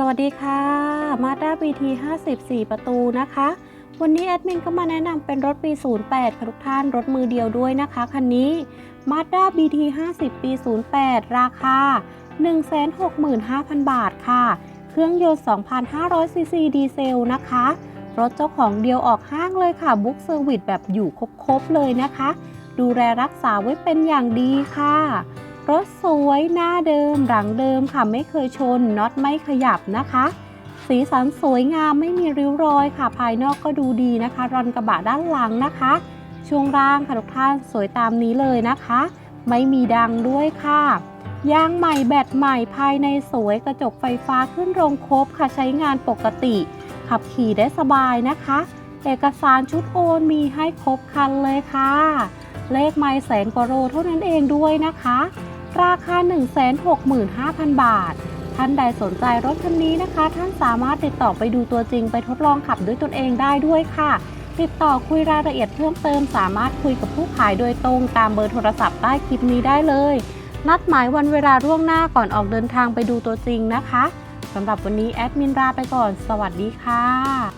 สวัสดีค่ะ Mazda BT 54 ประตูนะคะ วันนี้แอดมินก็มาแนะนำเป็นรถปี 08 ค่ะทุกท่าน รถมือเดียวด้วยนะคะ คันนี้ Mazda BT 50 ปี 08 ราคา 165,000 บาทค่ะ เครื่องยนต์ 2,500 ซีซีดีเซลนะคะ รถเจ้าของเดียวออกห้างเลยค่ะ บุ๊กเซอร์วิสแบบอยู่ครบๆเลยนะคะ ดูแลรักษาไว้เป็นอย่างดีค่ะ รถสวยหน้าเดิมหลังเดิมค่ะไม่เคยชนน็อตไม่ขยับนะคะ สีสันสวยงามไม่มีริ้วรอยค่ะ ภายนอกก็ดูดีนะคะ รอนกระบะด้านหลังนะคะ ช่วงล่างค่ะทุกท่านสวยตามนี้เลยนะคะ ไม่มีดังด้วยค่ะยางใหม่แบตใหม่ภายในสวยกระจกไฟฟ้าขึ้นโรงครบค่ะใช้งานปกติ ขับขี่ได้สบายนะคะ เอกสารชุดโอนมีให้ครบคันเลยค่ะ เลขไม่แสนกว่าโลเท่านั้นเองด้วยนะคะ ราคา 165,000 บาท ท่านใดสนใจรถคันนี้นะคะ ท่านสามารถติดต่อไปดูตัวจริงไปทดลองขับด้วยตนเองได้ด้วยค่ะ ติดต่อคุยรายละเอียดเพิ่มเติม สามารถคุยกับผู้ขายโดยตรงตามเบอร์โทรศัพท์ใต้คลิปนี้ได้เลย นัดหมายวันเวลาล่วงหน้าก่อนออกเดินทางไปดูตัวจริงนะคะสำหรับวันนี้แอดมินลาไปก่อน สวัสดีค่ะ